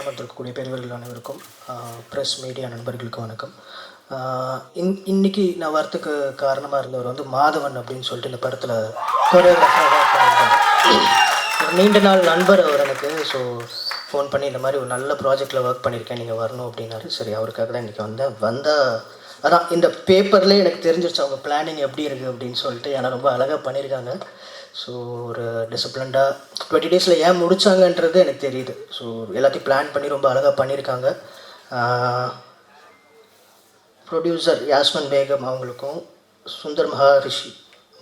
அமர்ந்திருக்கக்கூடிய பெரியவர்கள் அனைவருக்கும் ப்ரெஸ் மீடியா நண்பர்களுக்கு வணக்கம். இன் இன்னைக்கு நான் வரத்துக்கு காரணமாக இருந்தவர் வந்து மாதவன் அப்படின்னு சொல்லிட்டு இந்த படத்தில் கொரியோகிராஃபராக ஒர்க் பண்ணியிருக்காரு ஒரு நீண்ட நாள் நண்பர் அவர் எனக்கு. ஸோ ஃபோன் பண்ணி இந்த மாதிரி ஒரு நல்ல ப்ராஜெக்டில் ஒர்க் பண்ணியிருக்கேன் நீங்கள் வரணும் அப்படின்னாரு. சரி அவருக்காக தான் இன்றைக்கி வந்தேன். வந்தால் அதான் இந்த பேப்பர்லேயே எனக்கு தெரிஞ்சிருச்சு அவங்க பிளானிங் எப்படி இருக்குது அப்படின்னு சொல்லிட்டு. ஏன்னா ரொம்ப அழகாக பண்ணியிருக்காங்க ஸோ ஒரு டிசிப்ளின்டாக டுவெண்ட்டி டேஸில் ஏன் முடிச்சாங்கன்றது எனக்கு தெரியுது. ஸோ எல்லாத்தையும் பிளான் பண்ணி ரொம்ப அழகாக பண்ணியிருக்காங்க. ப்ரொடியூசர் யாஸ்மன் பேகம் அவங்களுக்கும் சுந்தர் மகாரிஷி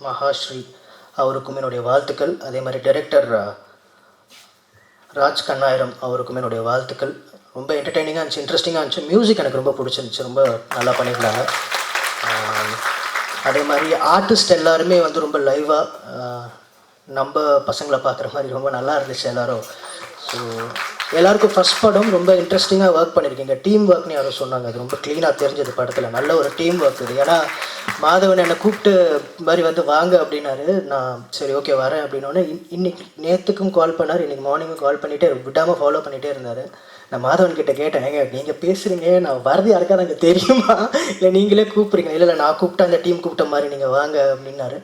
மகாஸ்ரீ அவருக்கும் என்னுடைய வாழ்த்துக்கள். அதே மாதிரி டைரக்டர் ராஜ் கண்ணாயிரம் அவருக்கும் என்னுடைய வாழ்த்துக்கள். ரொம்ப என்டர்டெய்னிங்காக இருந்துச்சு இன்ட்ரெஸ்டிங்காக இருந்துச்சு. மியூசிக் எனக்கு ரொம்ப பிடிச்சிருந்துச்சு. ரொம்ப நல்லா பண்ணியிருந்தாங்க. அதே மாதிரி ஆர்டிஸ்ட் எல்லாருமே வந்து ரொம்ப லைவாக நம்ம பசங்களை பார்க்குற மாதிரி ரொம்ப நல்லா இருந்துச்சு எல்லோரும். ஸோ எல்லாருக்கும் ஃபஸ்ட் படம் ரொம்ப இன்ட்ரெஸ்டிங்காக ஒர்க் பண்ணியிருக்கீங்க டீம் ஒர்க்னு யாரும் சொன்னாங்க. அது ரொம்ப க்ளீனாக தெரிஞ்சது படத்தில். நல்ல ஒரு டீம் ஒர்க் இது. ஏன்னா மாதவன் என்னை கூப்பிட்டு மாதிரி வந்து வாங்க அப்படின்னாரு. நான் சரி ஓகே வரேன் அப்படின்னோடனே இன்னைக்கு நேற்றுக்கும் கால் பண்ணார். இன்னைக்கு மார்னிங்கும் கால் பண்ணிகிட்டே விடாமல் ஃபாலோ பண்ணிகிட்டே இருந்தார். நான் மாதவன் கிட்டே கேட்டேன் ஏங்க நீங்கள் பேசுகிறீங்க நான் வரது யாருக்காவது எனக்கு தெரியுமா? இல்லை நீங்களே கூப்பிட்றீங்க இல்லை இல்லை நான் கூப்பிட்டேன் அந்த டீம் கூப்பிட்ட மாதிரி நீங்கள் வாங்க அப்படின்னாரு.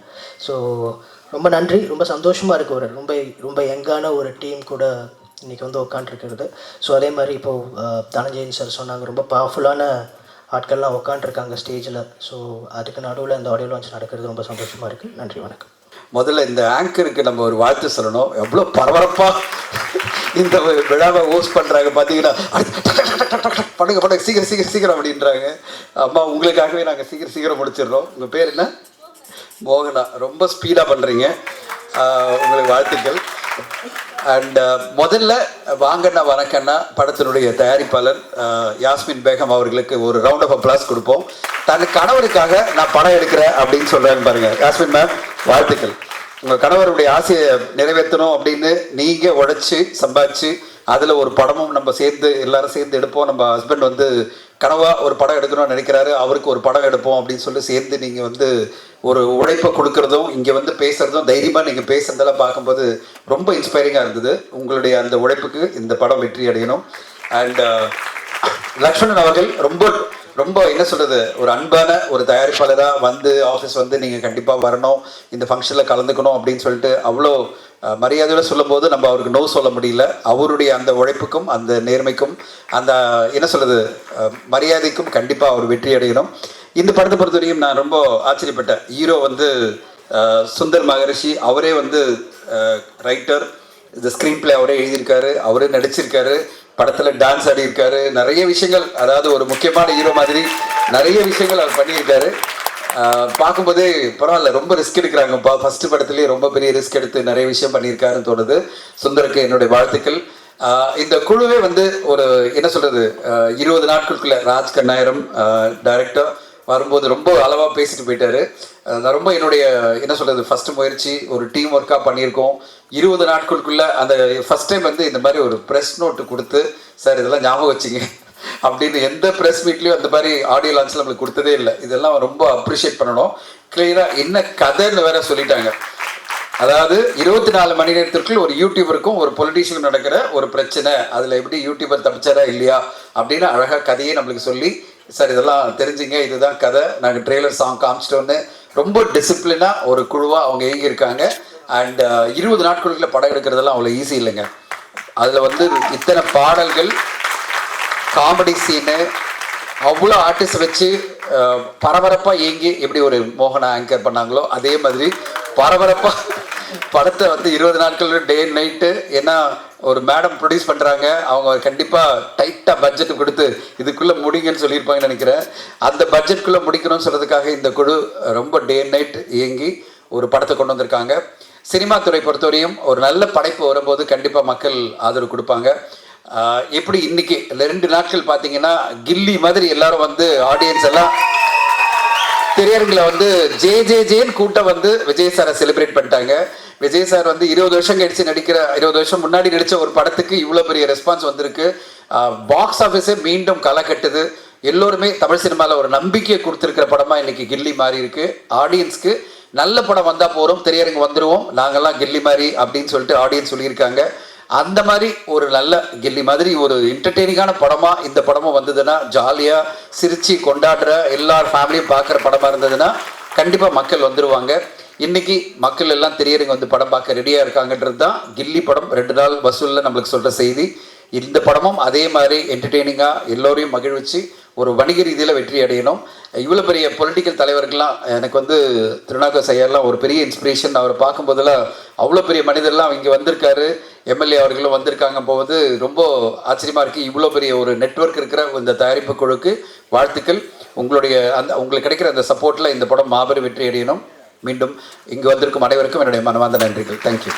ஸோ ரொம்ப நன்றி. ரொம்ப சந்தோஷமாக இருக்கு ஒரு ரொம்ப ரொம்ப யங்கான ஒரு டீம் கூட இன்றைக்கி வந்து உட்காண்ட்ருக்கிறது ஸோ அதே மாதிரி இப்போது தனஞ்சயன் சார் சொன்னாங்க ரொம்ப பவர்ஃபுல்லான ஆட்கள்லாம் உட்காண்ட்ருக்காங்க ஸ்டேஜில் ஸோ அதுக்கு நடுவில் இந்த ஆடியோ லான்ச் நடக்கிறது ரொம்ப சந்தோஷமாக இருக்குது நன்றி வணக்கம். முதல்ல இந்த ஆங்கருக்கு நம்ம ஒரு வாழ்த்து சொல்லணும். எவ்வளோ பரபரப்பாக இந்த விழாவை ஹோஸ்ட் பண்ணுறாங்க பார்த்தீங்கன்னா பண்ணுங்க பண்ணுங்க சீக்கிரம் சீக்கிரம் சீக்கிரம் அப்படின்றாங்க. அம்மா உங்களுக்காகவே நாங்கள் சீக்கிரம் சீக்கிரம் முடிச்சிடுறோம். உங்கள் பேர் என்ன? மோகனா ரொம்ப ஸ்பீடாக பண்ணுறீங்க உங்களுக்கு வாழ்த்துக்கள். அண்ட் முதல்ல வாங்கண்ணா வணக்கண்ணா படத்தினுடைய தயாரிப்பாளர் யாஸ்மின் பேகம் அவர்களுக்கு ஒரு ரவுண்ட் ஆஃப் அப்ளாஸ் கொடுப்போம். தன் கணவருக்காக நான் படம் எடுக்கிறேன் அப்படின்னு சொல்கிறேன்னு பாருங்க. யாஸ்மின் மேம் வாழ்த்துக்கள். உங்கள் கணவருடைய ஆசையை நிறைவேற்றணும் அப்படின்னு நீங்கள் உழைச்சி சம்பாதிச்சு அதில் ஒரு படமும் நம்ம சேர்ந்து எல்லாரும் சேர்ந்து எடுப்போம். நம்ம ஹஸ்பண்ட் வந்து கனவாக ஒரு படம் எடுக்கணும்னு நினைக்கிறாரு. அவருக்கு ஒரு படம் எடுப்போம் அப்படின்னு சொல்லி சேர்ந்து நீங்கள் வந்து ஒரு உழைப்பை கொடுக்கறதும் இங்கே வந்து பேசுகிறதும் தைரியமாக நீங்கள் பேசுகிறதெல்லாம் பார்க்கும்போது ரொம்ப இன்ஸ்பைரிங்காக இருந்தது. உங்களுடைய அந்த உழைப்புக்கு இந்த படம் வெற்றி அடையணும். அண்ட் uh, லக்ஷ்மணன் அவர்கள் ரொம்ப ரொம்ப என்ன சொல்கிறது ஒரு அன்பான ஒரு தயாரிப்பாளராக வந்து ஆஃபீஸ் வந்து நீங்கள் கண்டிப்பாக வரணும். இந்த ஃபங்க்ஷனில் கலந்துக்கணும் அப்படின்னு சொல்லிட்டு அவ்வளோ மரியாதையோட சொல்லும்போது நம்ம அவருக்கு நோ சொல்ல முடியல. அவருடைய அந்த உழைப்புக்கும் அந்த நேர்மைக்கும் அந்த என்ன சொல்கிறது மரியாதைக்கும் கண்டிப்பாக அவர் வெற்றி அடையணும். இந்த படத்தை பொறுத்தவரையும் நான் ரொம்ப ஆச்சரியப்பட்டேன். ஹீரோ வந்து சுந்தர் மகரிஷி அவரே வந்து ரைட்டர் இந்த ஸ்க்ரீன் பிளே அவரே எழுதியிருக்காரு அவரே நடிச்சிருக்காரு. படத்தில் டான்ஸ் ஆடியிருக்காரு. நிறைய விஷயங்கள் அதாவது ஒரு முக்கியமான ஹீரோ மாதிரி நிறைய விஷயங்கள் அவர் பண்ணியிருக்காரு. பார்க்கும்போதே பரவாயில்ல ரொம்ப ரிஸ்க் எடுக்கிறாங்கப்பா ஃபர்ஸ்ட் படத்துலேயே ரொம்ப பெரிய ரிஸ்க் எடுத்து நிறைய விஷயம் பண்ணியிருக்காருன்னு தோணுது. சுந்தருக்கு என்னுடைய வாழ்த்துக்கள். இந்த குழுவே வந்து ஒரு என்ன சொல்றது இருபது நாட்களுக்குள்ள ராஜ் கண்ணாயிரம் டைரக்டர் வரும்போது ரொம்ப அளவாக பேசிட்டு போயிட்டாரு. நான் ரொம்ப என்னுடைய என்ன சொல்கிறது ஃபர்ஸ்ட் முயற்சி ஒரு டீம் ஒர்க்காக பண்ணியிருக்கோம். இருபது நாட்களுக்குள்ளே அந்த ஃபர்ஸ்ட் டைம் வந்து இந்த மாதிரி ஒரு ப்ரெஸ் நோட்டு கொடுத்து சார் இதெல்லாம் ஞாபகம் வச்சுங்க. அப்படின்னு எந்த ப்ரெஸ் மீட்லேயும் அந்த மாதிரி ஆடியோ லான்ச்சில் நம்மளுக்கு கொடுத்ததே இல்லை. இதெல்லாம் ரொம்ப அப்ரிஷியேட் பண்ணணும். கிளியராக என்ன கதைன்னு வேற சொல்லிட்டாங்க. அதாவது இருபத்தி நாலு மணி நேரத்திற்குள் ஒரு யூடியூபருக்கும் ஒரு பொலிட்டீஷியனுக்கும் நடக்கிற ஒரு பிரச்சனை. அதில் எப்படி யூடியூபர் தப்பிச்சாரா இல்லையா அப்படின்னு அழகாக கதையை நம்மளுக்கு சொல்லி சார் இதெல்லாம் தெரிஞ்சுங்க. இதுதான் கதை. நாங்கள் ட்ரெய்லர் சாங் காமிச்சிட்டோன்னு ரொம்ப டிசிப்ளினாக ஒரு குழுவாக அவங்க இயங்கியிருக்காங்க. அண்ட் இருபது நாட்களுக்குள்ள படம் எடுக்கிறதெல்லாம் அவ்வளோ ஈஸி இல்லைங்க. அதில் வந்து இத்தனை பாடல்கள் காமெடி சீனு அவ்வளோ ஆர்டிஸ்ட் வச்சு பரபரப்பாக இயங்கி எப்படி ஒரு மோகனா ஆங்கர் பண்ணாங்களோ அதே மாதிரி பரபரப்பாக படத்தை வந்து இருபது நாட்கள் டே நைட்டு ஏன்னா ஒரு மேடம் ப்ரொடியூஸ் பண்ணுறாங்க அவங்க கண்டிப்பாக டைட்டாக பட்ஜெட் கொடுத்து இதுக்குள்ளே முடிங்கன்னு சொல்லியிருப்பாங்கன்னு நினைக்கிறேன். அந்த பட்ஜெட்குள்ளே முடிக்கணும்னு சொல்கிறதுக்காக இந்த குழு ரொம்ப டே நைட் இயங்கி ஒரு படத்தை கொண்டு வந்திருக்காங்க. சினிமா துறை பொறுத்தவரையும் ஒரு நல்ல படைப்பு வரும்போது கண்டிப்பாக மக்கள் ஆதரவு கொடுப்பாங்க. எப்படி இன்னைக்கு இந்த ரெண்டு நாட்கள் பார்த்தீங்கன்னா கில்லி மாதிரி எல்லாரும் வந்து ஆடியன்ஸ் எல்லாம் திரையரங்கில் வந்து ஜே ஜே ஜேன்னு கூட்டம் வந்து விஜய் சாரை செலிப்ரேட் பண்ணிட்டாங்க. விஜய் சார் வந்து இருபது வருஷம் கழிச்சு நடிக்கிற இருபது வருஷம் முன்னாடி நடித்த ஒரு படத்துக்கு இவ்வளோ பெரிய ரெஸ்பான்ஸ் வந்திருக்கு. பாக்ஸ் ஆஃபீஸே மீண்டும் களை கட்டுது. எல்லோருமே தமிழ் சினிமாவில் ஒரு நம்பிக்கையை கொடுத்துருக்கிற படமாக இன்னைக்கு கில்லி மாறி இருக்கு. ஆடியன்ஸ்க்கு நல்ல படம் வந்தால் போகிறோம் திரையரங்கு வந்துடுவோம் நாங்கள்லாம் கில்லி மாதிரி அப்படின்னு சொல்லிட்டு ஆடியன்ஸ் சொல்லியிருக்காங்க. அந்த மாதிரி ஒரு நல்ல கில்லி மாதிரி ஒரு என்டர்டெய்னிங்கான படமாக இந்த படமும் வந்ததுன்னா ஜாலியாக சிரித்து கொண்டாடுற எல்லார் ஃபேமிலியும் பார்க்குற படமாக இருந்ததுன்னா கண்டிப்பாக மக்கள் வந்துடுவாங்க இன்றைக்கி மக்கள் எல்லாம் தெரியறவங்க வந்து படம் பார்க்க ரெடியாக இருக்காங்கன்றது தான் கில்லி படம். ரெண்டு நாள் வசூலில் நம்மளுக்கு சொல்கிற செய்தி. இந்த படமும் அதே மாதிரி என்டர்டெய்னிங்காக எல்லோரையும் மகிழ்விச்சு ஒரு வணிக ரீதியில் வெற்றி அடையணும். இவ்வளோ பெரிய பொலிட்டிக்கல் தலைவர்கள்லாம் எனக்கு வந்து திருநாகர் ஐயர்லாம் ஒரு பெரிய இன்ஸ்பிரேஷன் அவரை பார்க்கும்போதெல்லாம் அவ்வளோ பெரிய மனிதர்லாம் இங்கே வந்திருக்காரு. எம்எல்ஏ அவர்களும் வந்திருக்காங்க. போது ரொம்ப ஆச்சரியமாக இருக்குது இவ்வளோ பெரிய ஒரு நெட்வொர்க் இருக்கிற இந்த தயாரிப்பு குழுக்கு வாழ்த்துக்கள். உங்களுடைய அந்த உங்களுக்கு கிடைக்கிற அந்த சப்போர்ட்டில் இந்த படம் மாபெரும் வெற்றி அடையணும். மீண்டும் இங்கு வந்திருக்கும் அனைவருக்கும் என்னுடைய மனமார்ந்த நன்றிகள். தேங்க்யூ